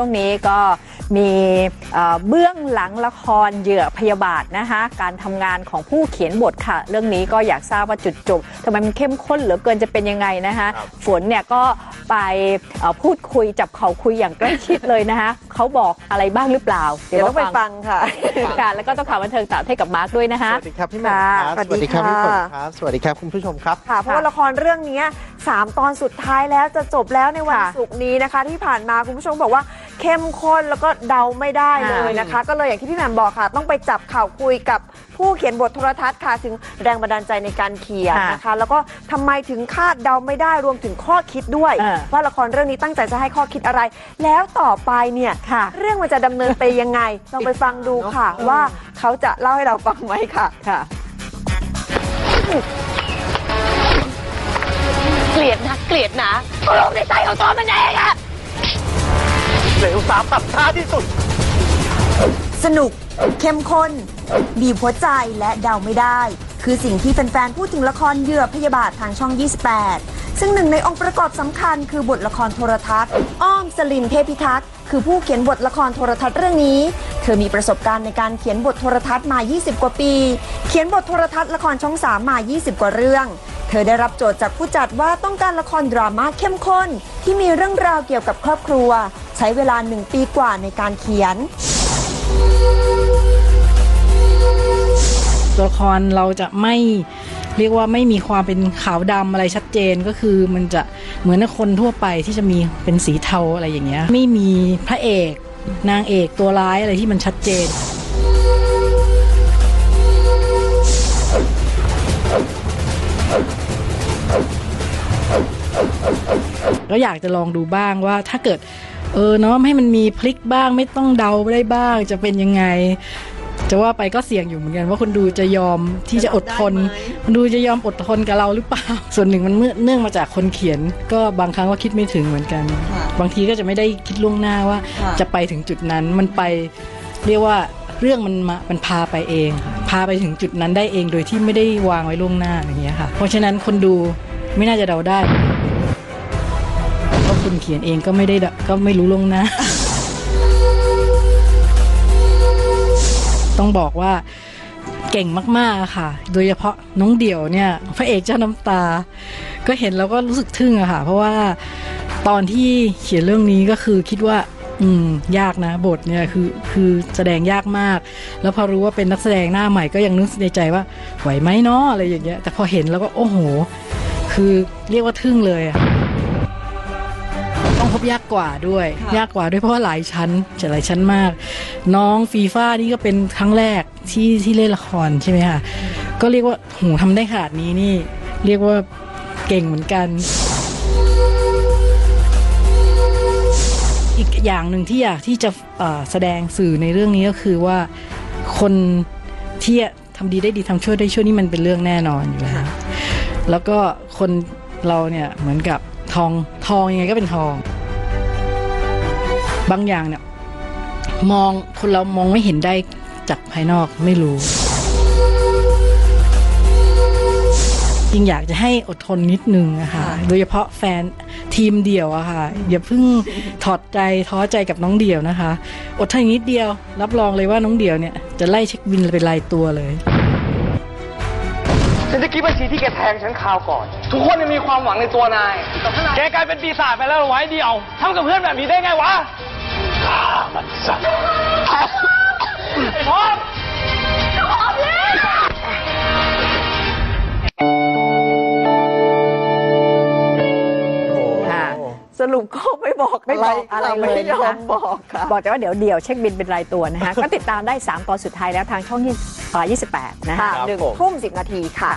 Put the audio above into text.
ช่วงนี้ก็มีเอ่อเบื้องหลังละครเหยื่อพยาบาทนะคะการทำงานของผู้เขียนบทค่ะ เรื่องนี้ก็อยากทราบว่าจุดจบทำไมมันเข้มข้นเหลือเกินจะเป็นยังไงนะคะ ฝนเนี่ยก็ไปเอ่อพูดคุยจับเขาคุยอย่างใกล้ชิดเลยนะคะ เขาบอกอะไรบ้างหรือเปล่า เดี๋ยวต้องไปฟังค่ะค่ะแล้วก็ต้องข่าวบันเทิงต่างประเทศกับมาร์คด้วยนะคะสวัสดีครับพี่แหม่มครับค่ะสวัสดีครับสวัพี่สดีฝนค่ะครับสวัสดีครับคุณผู้ชมครับค่ะเพราะว่าละครเรื่องนี้สามตอนสุดท้ายแล้วจะจบแล้วในวันค่ะศุกร์นี้นะคะ ที่ผ่านมาคุณผู้ชมบอกว่าเข้มข้นแล้วก็เดาไม่ได้เลยนะคะ ก็เลยอย่างที่พี่แหม่มบอกค่ะ ต้องไปจับข่าวคุยกับผู้เขียนบทโทรทัศน์ค่ะถึงแรงบันดาลใจในการเขียนค่ะนะคะ แล้วก็ทำไมถึงคาดเดาไม่ได้รวมถึงข้อคิดด้วยเออว่าละครเรื่องนี้ตั้งใจจะให้ข้อคิดอะไร แล้วต่อไปเนี่ยค่ะ เรื่องมันจะดำเนินไปยังไงลองไปฟังดูค่ะ ว่าเขาจะเล่าให้เราฟังไหมค่ะ ค่ะ เกลียดนะเกลียดนะก็ลงในใจของตัวมันเองอะเหลวสามตับช้าที่สุด สนุก เข้มข้น บีบหัวใจและเดาไม่ได้ คือสิ่งที่แฟนๆ พูดถึงละครเหยื่อพยาบาททางช่อง 28 ซึ่งหนึ่งในองค์ประกอบสำคัญคือบทละครโทรทัศน์ อ้อมสลินเทพิทักษ์คือผู้เขียนบทละครโทรทัศน์เรื่องนี้ เธอมีประสบการณ์ในการเขียนบทโทรทัศน์มา 20 กว่าปี เขียนบทโทรทัศน์ละครช่อง3มา 20 กว่าเรื่อง เธอได้รับโจทย์จากผู้จัดว่าต้องการละครดราม่าเข้มข้น ที่มีเรื่องราวเกี่ยวกับครอบครัว ใช้เวลาหนึ่งปีกว่าในการเขียนตัวละครเราจะไม่ เรียกว่าไม่มีความเป็นขาวดำอะไรชัดเจนก็คือมันจะเหมือนคนทั่วไปที่จะมีเป็นสีเทาอะไรอย่างเงี้ยไม่มีพระเอกนางเอกตัวร้ายอะไรที่มันชัดเจนก็อยากจะลองดูบ้างว่าถ้าเกิด เออเนาะให้มันมีพลิกบ้างไม่ต้องเดาได้บ้างจะเป็นยังไง จะว่าไปก็เสี่ยงอยู่เหมือนกันว่าคนดูจะยอมที่จะอดทนคนดูจะยอมอดทนกับเราหรือเปล่า ส่วนหนึ่งมันเนื่องมาจากคนเขียน ก็บางครั้งก็คิดไม่ถึงเหมือนกันค่ะบางทีก็จะไม่ได้คิดล่วงหน้าว่าค่ะจะไปถึงจุดนั้นมันไปเรียกว่าเรื่องมันมามันพาไปเองค่ะพาไปถึงจุดนั้นได้เองโดยที่ไม่ได้วางไว้ล่วงหน้าอย่างเงี้ยค่ะ เพราะฉะนั้นคนดูไม่น่าจะเดาได้เพราะคนเขียนเองก็ไม่ได้เดาก็ไม่รู้ล่วงหน้า ต้องบอกว่าเก่งมากๆค่ะ โดยเฉพาะน้องเดี่ยวเนี่ยพระเอกเจ้าน้ำตา ก็เห็นแล้วก็รู้สึกทึ่งอะค่ะ เพราะว่าตอนที่เขียนเรื่องนี้ก็คือคิดว่า อืม ยากนะบทเนี่ยคือคือแสดงยากมาก แล้วพอรู้ว่าเป็นนักแสดงหน้าใหม่ก็ยังนึกในใจว่าไหวไหมเนาะอะไรอย่างเงี้ย แต่พอเห็นแล้วก็โอ้โห คือเรียกว่าทึ่งเลยอะ พบยากกว่าด้วย ยากกว่าด้วยเพราะว่าหลายชั้นจะหลายชั้นมาก น้องฟีฟ่านี่ก็เป็นครั้งแรกที่ที่เล่นละครใช่ไหมคะก็เรียกว่าโหทำได้ขนาดนี้นี่ เรียกว่าเก่งเหมือนกัน อีกอย่างหนึ่งที่อยากที่จะเอ่อแสดงสื่อในเรื่องนี้ก็คือว่าคนที่ทำดีได้ดีทำชั่วได้ชั่วนี่มันเป็นเรื่องแน่นอนอยู่แล้วแล้วก็คนเราเนี่ยเหมือนกับทองทองยังไงก็เป็นทอง บางอย่างเนี่ยมองคนเรามองไม่เห็นได้จากภายนอกไม่รู้จริงอยากจะให้อดทนนิดนึงอะค่ะโดยเฉพาะแฟนทีมเดี่ยวอะค่ะ อย่าเพิ่งถอดใจท้อใจกับน้องเดี่ยวนะคะ อดทนอีกนิดเดียว รับรองเลยว่าน้องเดี่ยวเนี่ยจะไล่เช็คบินเป็นรายตัวเลยฉันจะคิดบัญชีที่แกแทงฉันคราวก่อน ทุกคนยังมีความหวังในตัวนาย แกกลายเป็นปีศาจไปแล้วเหรอไว้เดียวทำกับเพื่อนแบบนี้ได้ไงวะ ข้ามันสัตว์ไอ้พอมค่ะสรุปก็ไม่บอกไม่บอกอะไรเลยไม่ยนะอคะมบอกค่ะบอกแต่ว่าเดี๋ยวเดี่ยวเช็คบินเป็นรายตัวนะคะ ก็ติดตามได้ 3 ตอนสุดท้ายแล้วทางช่องที่อ่า28 นะคะค่ะหนึ่งทุ่มสิบนาทีค่ะ